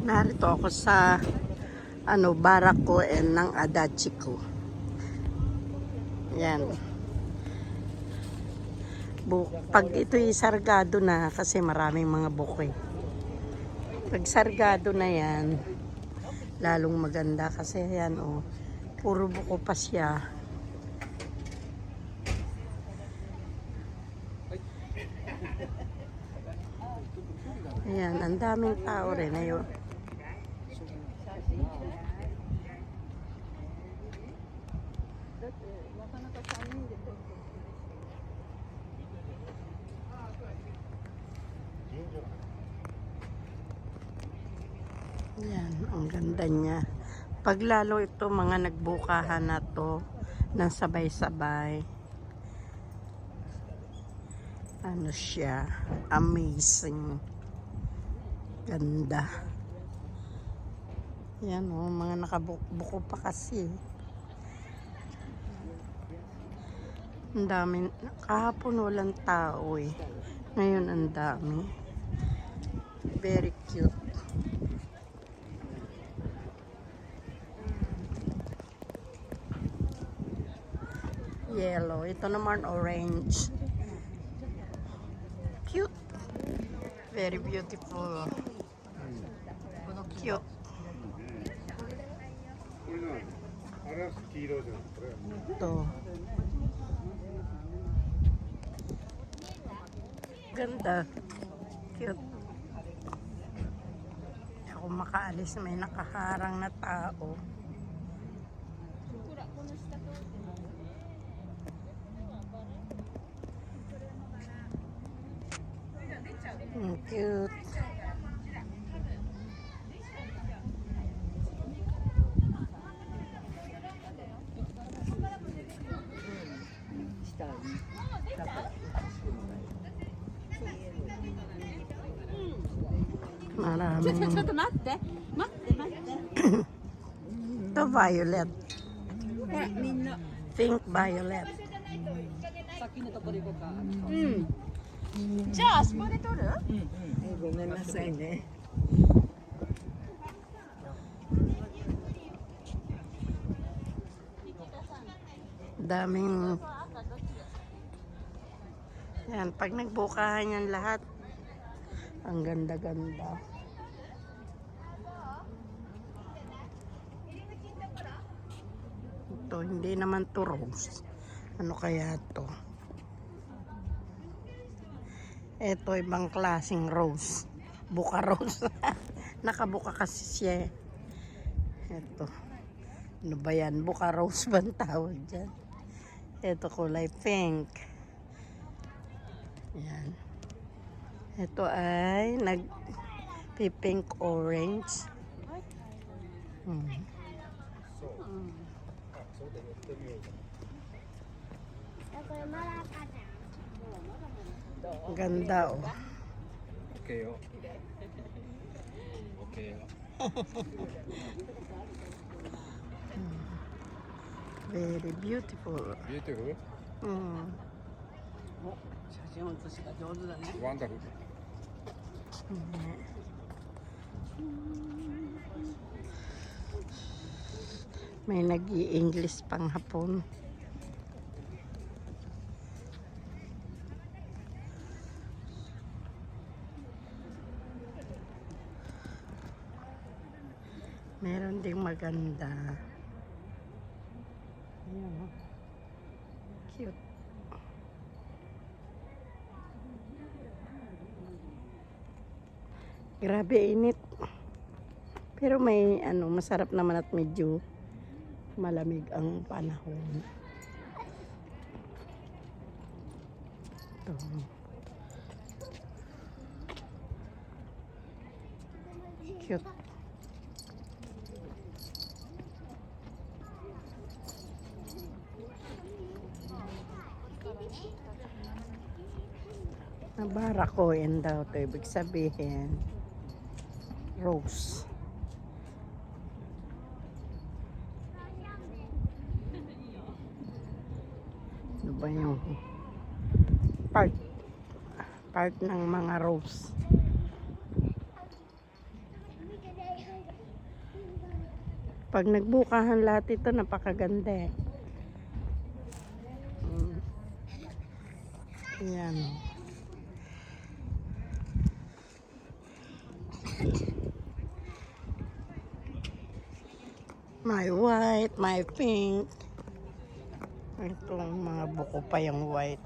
Narito ako sa ano, barako and ng adachi ko. Yan. Bu pag ito'y sargado na kasi maraming mga bukoy. Pag sargado na yan, lalong maganda kasi yan oh, puro buko pa siya. Ayan, ang daming tao rin. Ayun. Yan, ang ganda niya. Pag lalo ito, mga nagbukahan na to, ng sabay-sabay. Ano siya, amazing. Ganda. Yan o, mga nakabuko pa kasi. Ang dami. Kahapon walang tao eh. Ngayon ang dami. Very cute. Yellow. Ito naman orange. Cute. Very beautiful. Cute. Ito. Ganda. Cute. Ako makaalis. May nakaharang na tao. Mm, cute. Maraming. ちょっと待って待って待って Ito violet. ほらみんな Pink violet. 先のところ行こうかうんじゃああそこで撮るごめんなさいね。Daming yan, pag nagbukahan yan lahat, ang ganda-ganda. hindi naman to rose. Ano kaya to? Ito, ibang klaseng rose. Buka rose. Nakabuka kasi siya. eh. Ito. Ano ba yan? Buka rose ba tawag dyan? Ito kulay pink. Yan. Ito ay nag pink orange. Hmm. Ganda oh. OK よ OK よ Very beautiful. ビューティフル Hmm. 写真写しが上手だねワンダフル May nag english pang hapon. Ding maganda. Ayan, oh. Cute. Grabe init. Pero may ano, masarap naman at medyo malamig ang panahon. Ito. Cute. Nabara ko yan daw to. Ibig sabihin, rose. Ano ba yung part part ng mga rose? Pag nagbukahan lahat ito, napakaganda eh. Mm. Yan. My white, my pink. Itong mga buko pa yung white.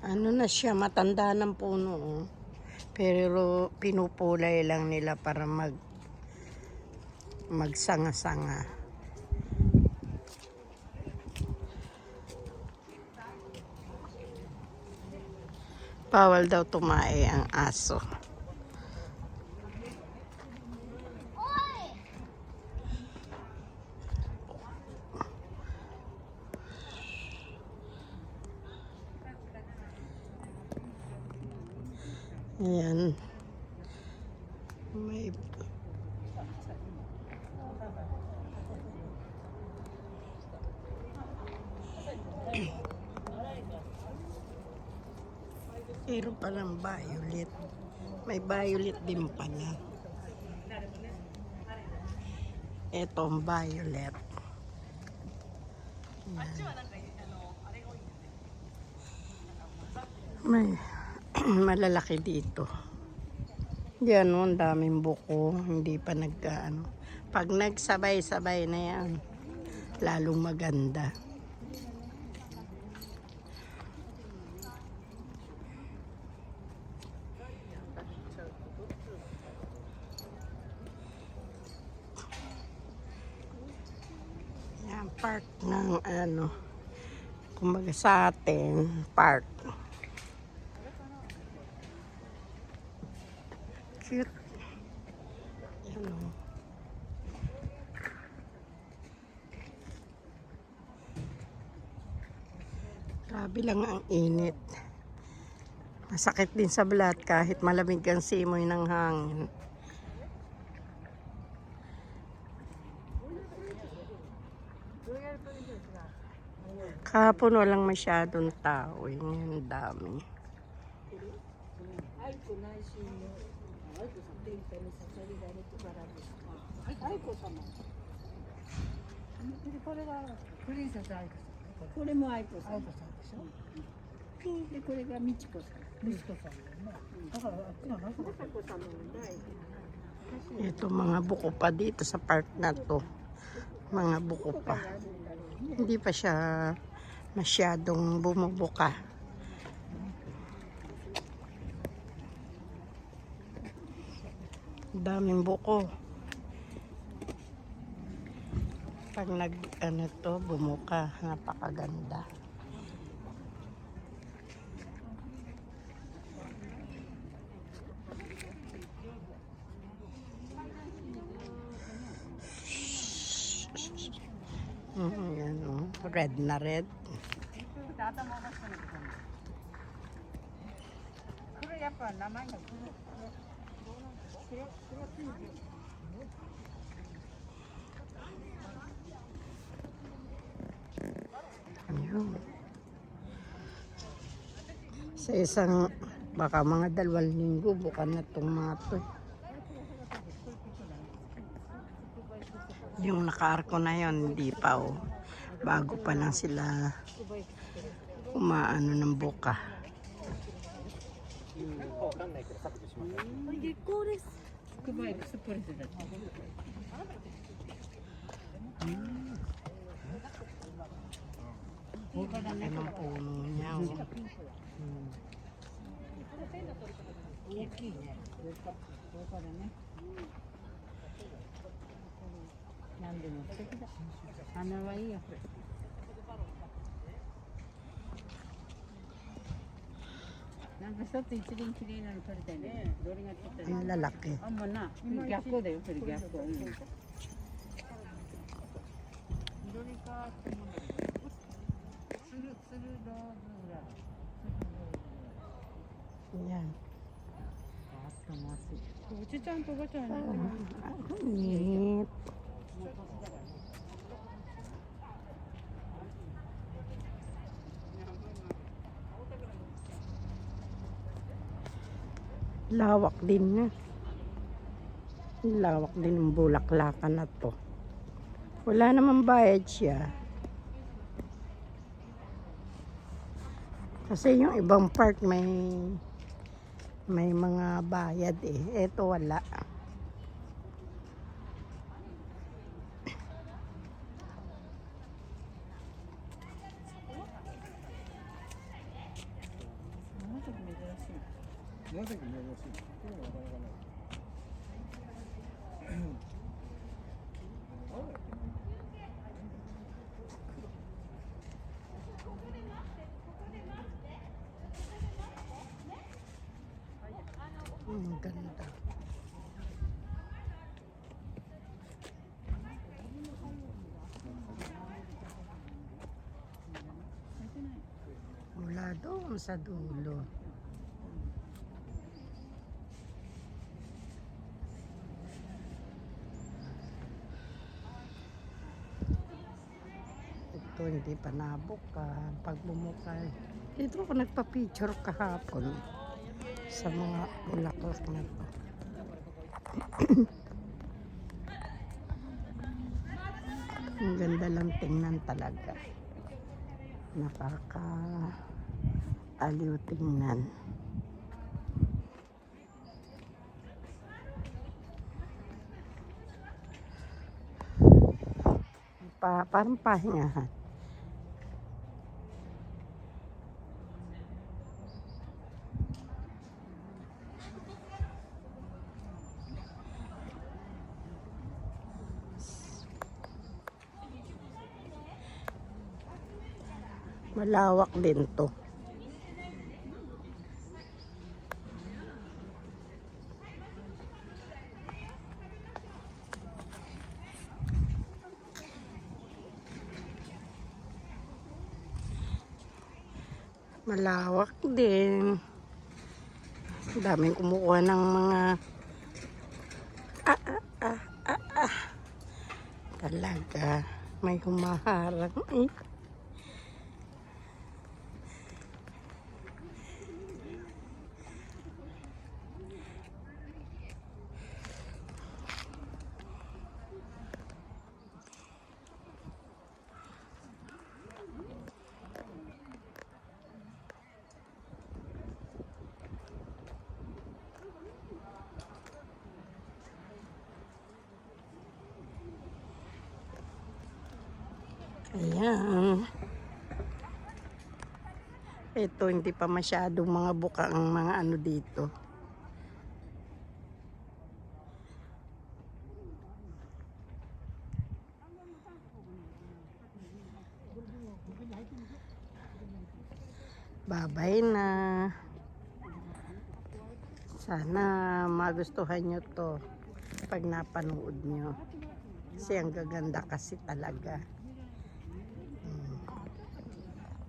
Ano na siya, matanda ng puno. oh. Pero pinupulay lang nila para mag magsanga-sanga. Bawal daw tumae ang aso. Ayan. May Pero palang violet. May violet din pala. Ito ang violet. Yan. May malalaki dito. Yan ang daming buko. Hindi pa nagkaano. Pag nagsabay-sabay na yan, lalong maganda. Yan, park ng ano, kumbaga sa atin, park. Cute. Yan o. Grabe lang ang init. Masakit din sa balat kahit malamig ang simoy ng hangin. Kahapon walang masyadong tao. Yung dami. Ito mga buko pa dito sa park na to. Mga buko pa. Hindi pa siya masyadong bumubuka. Daming buko. Pag nag ano to, bumuka, napakaganda. Red na red. Ayun. Sa isang, baka mga dalawang linggo, bukan na itong mga to. Yung nakaarko na yon hindi pa oh bago pa lang sila umaano ng buka. Hmm. Ay, mga puno niya. Oh. Hmm. Thank you. いねこれ。からね何でも素敵だ花はいいよなんか一つ一輪綺麗なの撮りたいね。どれが撮った？らいい lalaki. あんまな。逆光だよそれ逆光。うん。緑かってもん。だけどつるつるローズが Yan. あっいおじちゃんとおばちゃんね Ang init. Lawak din na. Lawak din ng bulaklakan na to. Wala naman bayad siya. Kasi yung ibang part may may mga bayad eh. Ito wala. Ang ganda. Mula doon sa dulo. Ito hindi pa nabuka. Pag bumukay. Dito ako nagpa-picture kahapon sa mga bulaklak na to. Ang ganda lang tingnan talaga. Nakaka aliw tingnan. Pa, parang pahingahan. Malawak din to. Malawak din. Daming kumukuha ng mga ah, ah, ah, ah, ah. Talaga, may humaharang eh. Ayan. Ito, hindi pa masyadong mga buka ang mga ano dito. Babay na. Sana magustuhan nyo to pag napanood nyo. Kasi ang gaganda kasi talaga.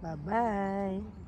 Mm. Bye-bye.